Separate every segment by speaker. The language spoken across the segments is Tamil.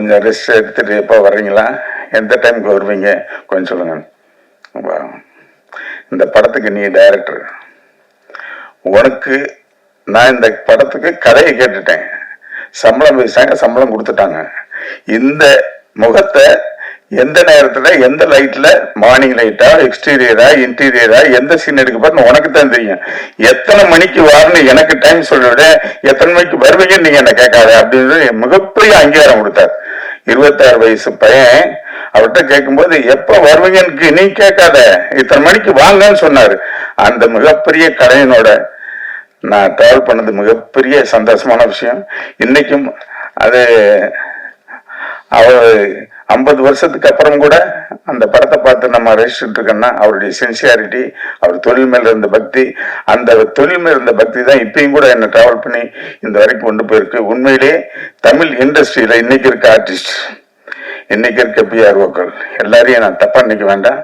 Speaker 1: கொஞ்சம் ரெஸ்ட் எடுத்துகிட்டு எப்போ வர்றீங்களா? எந்த டைமுக்கு வருவீங்க? கொஞ்சம் சொல்லுங்கள் வா. இந்த படத்துக்கு நீ டைரக்டர் உனக்கு நான் இந்த படத்துக்கு கதையை கேட்டுட்டேன். சம்பளம் பேசாங்க சம்பளம் கொடுத்துட்டாங்க. இந்த முகத்தை எந்த நேரத்தில் எந்த லைட்டில் மார்னிங் லைட்டா எக்ஸ்டீரியரா இன்டீரியரா எந்த சீன் எடுக்க போறேன்னு உனக்கு தான் தெரியும். எத்தனை மணிக்கு வரணும் எனக்கு டைம் சொல்லிவிட எத்தனை மணிக்கு வருவீங்கன்னு நீங்கள் என்ன கேட்காத? அப்படின்னு மிகப்பெரிய அங்கீகாரம் கொடுத்தாரு. இருபத்தாறு வயசு பையன் அவர்கிட்ட கேட்கும்போது எப்ப வருவீங்கன்னு நீ கேட்காத. இத்தனை மணிக்கு வாங்கன்னு சொன்னார். அந்த மிகப்பெரிய கடையினோட நான் டிராவல் பண்ணது மிகப்பெரிய சந்தோஷமான விஷயம். இன்னைக்கும் அது அவர் ஐம்பது வருஷத்துக்கு அப்புறம் கூட அந்த படத்தை பார்த்து நம்ம ரசிச்சுட்டு இருக்கோம்னா அவருடைய சின்சியாரிட்டி அவர் தொழில் மேல இருந்த பக்தி அந்த தொழில் மேல இருந்த பக்தி தான் இப்பயும் கூட என்ன டிராவல் பண்ணி இந்த வரைக்கும் கொண்டு போயிருக்கு. உண்மையிலேயே தமிழ் இண்டஸ்ட்ரியில இன்னைக்கு இருக்க ஆர்டிஸ்ட் இன்னைக்கு இருக்க பிஆர்ஓக்கள் எல்லாரையும் நான் தப்பா நினைக்க வேண்டாம்.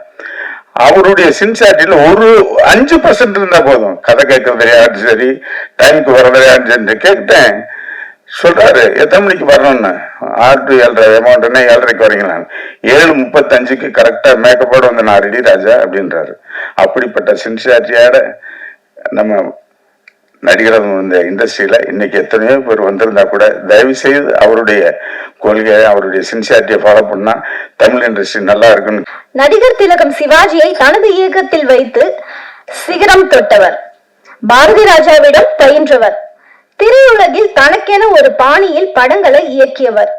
Speaker 1: அவருடைய சின்சாரிட்டியில ஒரு அஞ்சு பர்சன்ட் இருந்தா போதும். கதை கேட்கறது சரி டைமுக்கு வர்றது யாரும் சரி கேட்டேன். சொல்றாரு எத்தனை மணிக்கு வரணும்னு? ஆறு டு ஏழரை அமௌண்ட்னா ஏழரைக்கு வரீங்களா? ஏழு முப்பத்தஞ்சுக்கு கரெக்டா மேக்கப்போட வந்து நான் ரெடி ராஜா அப்படின்றாரு. அப்படிப்பட்ட சின்சியாரிட்டியோட நம்ம நடிகர் இந்த இண்டஸ்ட்ரியில இன்னைக்கு எத்தனையோ பேர் வந்திருந்தா கூட தயவு செய்து அவருடைய கொள்கையை அவருடைய சின்சியாரிட்டியை ஃபாலோ பண்ணா தமிழ் இண்டஸ்ட்ரி நல்லா இருக்குன்னு.
Speaker 2: நடிகர் திலகம் சிவாஜியை தனது இயக்கத்தில் வைத்து சிகரம் தொட்டவர். பாரதி ராஜாவிடம் பயின்றவர். திரையுலகில் தனக்கென ஒரு பாணியில் படங்களை இயக்கியவர்.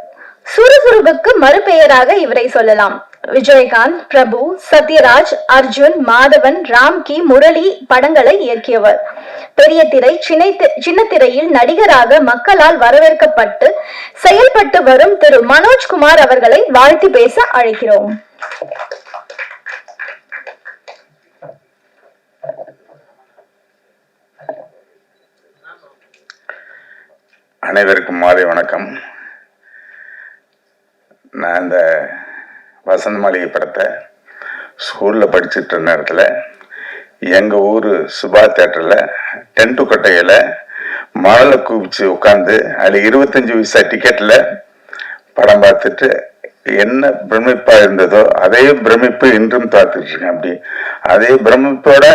Speaker 2: சுறுசுறுப்புக்கு மறுபெயராக இவரை சொல்லலாம். விஜயகாந்த் பிரபு சத்யராஜ் அர்ஜுன் மாதவன் ராம்கி முரளி படங்களை இயக்கியவர். பெரிய திரை சின்ன திரையில் நடிகராக மக்களால் வரவேற்கப்பட்டு செயல்பட்டு வரும் திரு மனோஜ்குமார் அவர்களை வாழ்த்தி பேச அழைக்கிறோம்.
Speaker 1: அனைவருக்கும் மாலை வணக்கம். நான் இந்த வசந்த மாளிகை படத்தை ஸ்கூலில் படிச்சுட்டு இருந்த நேரத்தில் எங்கள் ஊர் சுபா தேட்டரில் டென்ட்டு கொட்டையில் மணலை குவிச்சு உட்காந்து அதில் இருபத்தஞ்சி வயசா டிக்கெட்டில் படம் பார்த்துட்டு என்ன பிரமிப்பா இருந்ததோ அதே பிரமிப்பு இன்றும் பார்த்துட்டு இருக்கேன் அப்படி. அதே பிரமிப்போட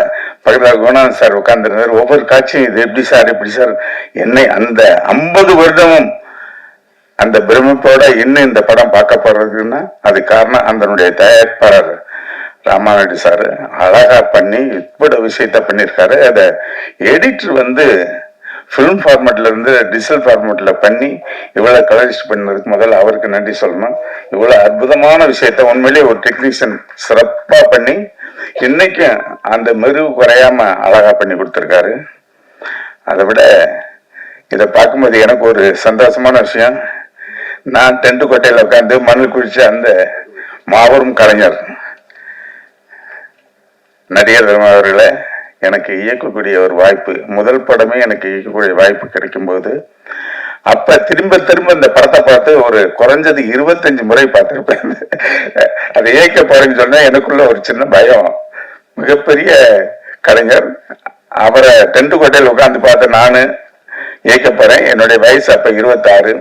Speaker 1: பக்கத்தில் குணானந்த் சார் உட்கார்ந்துருந்தார். ஒவ்வொரு காட்சியும் இது எப்படி சார் எப்படி சார்? என்னை அந்த ஐம்பது வருடமும் அந்த பிரமிப்போட இன்னும் இந்த படம் பார்க்க போறதுன்னா அது காரணம் அதனுடைய தயாரிப்பாளர் ராமாநாயுடு சார். அழகா பண்ணி இவ்வளவு விஷயத்த பண்ணியிருக்காரு. அதை எடிட்டர் வந்து ஃபிலிம் ஃபார்மேட்டில் இருந்து டிஜிட்டல் ஃபார்மேட்டில் பண்ணி இவ்வளோ கலரிஸ்ட் பண்ணதுக்கு முதல்ல அவருக்கு நன்றி சொல்லணும். இவ்வளோ அற்புதமான விஷயத்த உண்மையிலேயே ஒரு டெக்னீஷியன் சிறப்பாக பண்ணி இன்னைக்கும் அந்த மெருவு குறையாம அழகா பண்ணி கொடுத்துருக்காரு. அதை விட இதை பார்க்கும்போது எனக்கு ஒரு சந்தோஷமான விஷயம். நான் டென்ட் கோட்டையில் உட்காந்து மணல் குளிச்ச அந்த மாபெரும் கலைஞர் நடிகர் அவர்களை எனக்கு இயக்கக்கூடிய ஒரு வாய்ப்பு முதல் படமே எனக்கு இயக்கக்கூடிய வாய்ப்பு கிடைக்கும்போது அப்ப திரும்ப திரும்ப இந்த படத்தை பார்த்து ஒரு குறைஞ்சது இருபத்தஞ்சு முறை பார்த்துருப்பேன். அதை இயக்க போறேன்னு சொன்னா எனக்குள்ள ஒரு சின்ன பயம். மிகப்பெரிய கலைஞர் அவரை டென்ட் கோட்டையில் உட்காந்து பார்த்த நானு இயக்க போறேன். என்னுடைய வயசு அப்ப இருபத்தாறு.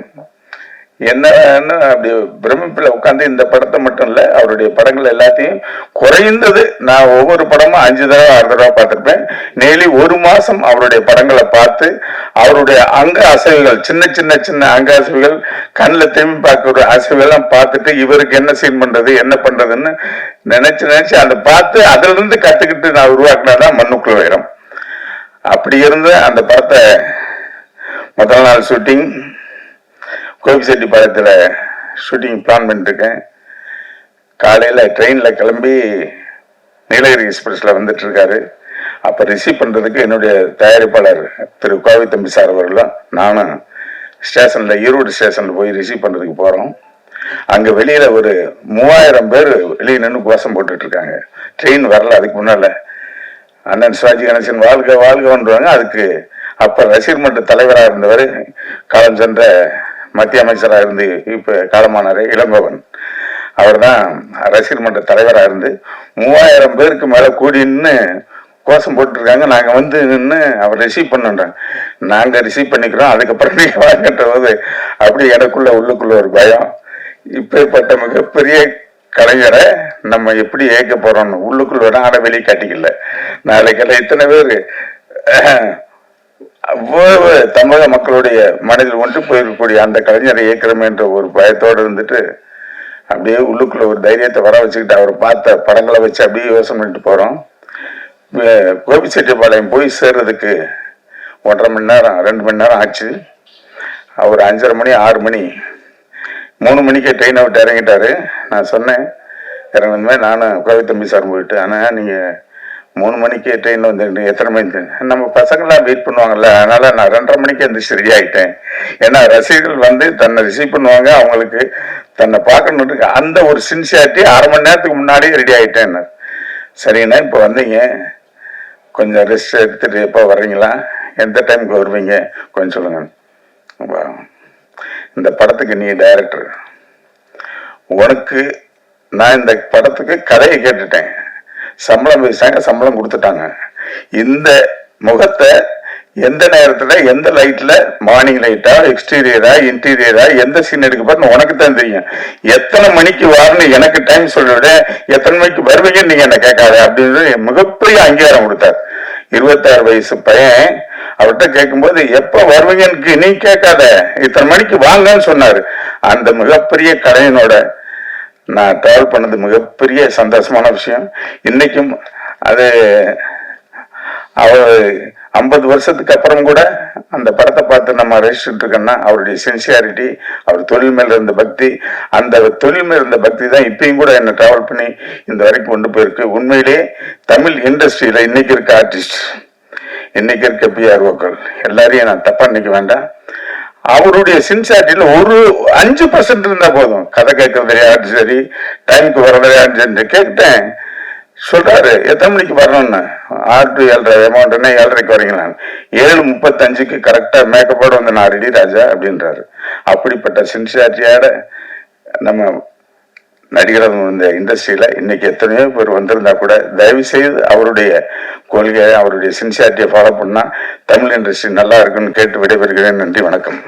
Speaker 1: என்னன்னு அப்படி பிரமிப்பில் உட்காந்து இந்த படத்தை மட்டும் இல்லை அவருடைய படங்கள் எல்லாத்தையும் குறைந்தது நான் ஒவ்வொரு படமும் அஞ்சு தடவை ஆறு தடவை பார்த்துருப்பேன். டெய்லி ஒரு மாதம் அவருடைய படங்களை பார்த்து அவருடைய அங்க அசைவுகள் சின்ன சின்ன சின்ன அங்க அசைவுகள் கண்ணில் திரும்பி பார்க்குற அசைவுகள்லாம் பார்த்துட்டு இவருக்கு என்ன சீன் பண்ணுறது என்ன பண்ணுறதுன்னு நினச்சி நினச்சி அதை பார்த்து அதிலிருந்து கற்றுக்கிட்டு நான் உருவாக்கினாதான் மண்ணுக்குள்ள வைரம். அப்படி இருந்து அந்த படத்தை முதல் நாள் ஷூட்டிங் கோபிச்செட்டிப்பாளையத்தில் ஷூட்டிங் பிளான் பண்ணிட்டுருக்கேன். காலையில் ட்ரெயினில் கிளம்பி நீலகிரி எக்ஸ்பிரஸில் வந்துட்டுருக்காரு. அப்போ ரிசீவ் பண்ணுறதுக்கு என்னுடைய தயாரிப்பாளர் திரு கோவை தம்பி சார் அவர்களும் நானும் ஸ்டேஷனில் ஈரோடு ஸ்டேஷனில் போய் ரிசீவ் பண்ணுறதுக்கு போகிறோம் அங்கே வெளியில் ஒரு மூவாயிரம் பேர் வெளியே நின்று கோஷம் போட்டுட்ருக்காங்க. ட்ரெயின் வரல அதுக்கு முன்னால். அண்ணன் சிவாஜி கணேசன் வாழ்க வாழ்கன்றாங்க அதுக்கு அப்போ ரசிகர் மன்ற தலைவராக இருந்தவர் காலம் சென்ற மத்திய அமைச்சராக இருந்து இப்போ காலமானார் இளங்கோவன். அவர் தான் ரசிகர் மன்ற தலைவராக இருந்து மூவாயிரம் பேருக்கு மேலே கூடின்னு கோஷம் போட்டுருக்காங்க. நாங்கள் வந்து நின்று அவர் ரிசீவ் பண்ணுன்றோம் நாங்கள் ரிசீவ் பண்ணிக்கிறோம். அதுக்கப்புறம் நீங்கள் வாங்கன்ற போது அப்படி எனக்குள்ள உள்ளுக்குள்ள ஒரு பயம். இப்பேற்பட்ட மிகப்பெரிய கலைஞரை நம்ம எப்படி ஏற்க போகிறோம்னு உள்ளுக்குள்ள வேணா ஆட வெளியே காட்டிக்கல. நாளைக்கெல்லாம் இத்தனை பேர் அவ்வளவு தமிழக மக்களுடைய மனதில் ஒன்று போயிருக்கக்கூடிய அந்த கலைஞரை இயக்கிறோம் என்ற ஒரு பயத்தோடு இருந்துட்டு அப்படியே உள்ளுக்குள்ள ஒரு தைரியத்தை வர வச்சுக்கிட்டு அவர் பார்த்த படங்களை வச்சு அப்படியே யோசனை பண்ணிட்டு போறோம். கோபிச்செட்டிப்பாளையம் போய் சேர்றதுக்கு ஒன்றரை மணி நேரம் ரெண்டு மணி நேரம் ஆச்சு. அவர் அஞ்சரை மணி ஆறு மணி மூணு மணிக்கே ட்ரெயினை விட்டு இறங்கிட்டாரு. நான் சொன்னேன் இறங்கினதுமே நானும் கோவித்தம்பி சார் போயிட்டு ஆனால் நீங்கள் மூணு மணிக்கு ட்ரெயின் வந்து எத்தனை மணிக்கு? நம்ம பசங்களாம் வெயிட் பண்ணுவாங்கல்ல அதனால நான் ரெண்டரை மணிக்கு எந்திரிச்சு ரெடி ஆகிட்டேன் ஏன்னா ரசிகர்கள் வந்து தன்னை ரிசீவ் பண்ணுவாங்க அவங்களுக்கு தன்னை பார்க்கணுன்ட்டு அந்த ஒரு சின்சியாரிட்டி அரை மணி நேரத்துக்கு முன்னாடியே ரெடி ஆகிட்டேன் சரிங்கண்ணா இப்போ வந்தீங்க. கொஞ்சம் ரெஸ்ட் எடுத்துட்டு எப்போ வர்றீங்களா? எந்த டைமுக்கு வருவீங்க? கொஞ்சம் சொல்லுங்க. இந்த படத்துக்கு நீ டைரக்டர் உனக்கு நான் இந்த படத்துக்கு கதையை கேட்டுட்டேன். சம்பளம் பேசிட்டாங்க சம்பளம் கொடுத்துட்டாங்க. இந்த முகத்தை எந்த நேரத்தில் எந்த லைட்டில் மார்னிங் லைட்டா எக்ஸ்டீரியரா இன்டீரியரா எந்த சீன் எடுக்க போறேன்னு உனக்கு தான் தெரியும். எத்தனை மணிக்கு வரணும் எனக்கு டைம் சொல்லிவிட எத்தனை மணிக்கு வருவீங்கன்னு நீங்கள் என்ன கேட்காத? அப்படின்னு மிகப்பெரிய அங்கீகாரம் கொடுத்தார். இருபத்தாறு வயசு பையன் அவர்கிட்ட கேட்கும்போது எப்போ வருவீங்கன்னு நீ கேட்காத? இத்தனை மணிக்கு வாங்கன்னு சொன்னார். அந்த மிகப்பெரிய கலைஞனோட நான் டிராவல் பண்ணது மிகப்பெரிய சந்தோஷமான விஷயம். இன்னைக்கும் அது அவர் ஐம்பது வருஷத்துக்கு அப்புறம் கூட அந்த படத்தை பார்த்து நம்ம ரசிச்சுட்டு இருக்கோம்னா அவருடைய சின்சியாரிட்டி அவர் தொழில் மேல இருந்த பக்தி அந்த தொழில் மேல இருந்த பக்தி தான் இப்பயும் கூட என்ன டிராவல் பண்ணி இந்த வரைக்கும் கொண்டு போயிருக்கு. உண்மையிலேயே தமிழ் இண்டஸ்ட்ரியில இன்னைக்கு இருக்க ஆர்டிஸ்ட் இன்னைக்கு இருக்க பிஆர்ஓக்கள் எல்லாரையும் நான் தப்பா நினைக்க வேண்டாம். அவருடைய சின்சியாரிட்டியில ஒரு அஞ்சு பர்சன்ட் இருந்தா போதும். கதை கேட்கறது யாரும் சரி டைமுக்கு வர்றது யாரும் சரி. கேட்டேன். சொல்றாரு எத்தனை மணிக்கு வரணும்னு? ஆறு டு ஏழரை அமௌண்ட்னா ஏழரைக்கு வரீங்களா? ஏழு முப்பத்தஞ்சுக்கு கரெக்டா மேக்கப்போட வந்து நான் ரெடி ராஜா அப்படின்றாரு. அப்படிப்பட்ட சின்சியாரிட்டியோட நம்ம நடிகர் இந்த இண்டஸ்ட்ரியில இன்னைக்கு எத்தனையோ பேர் வந்திருந்தா கூட தயவு செய்து அவருடைய கொள்கையை அவருடைய சின்சியாரிட்டியை ஃபாலோ பண்ணா தமிழ் இண்டஸ்ட்ரி நல்லா இருக்குன்னு கேட்டு விடைபெறுகிறேன். நன்றி வணக்கம்.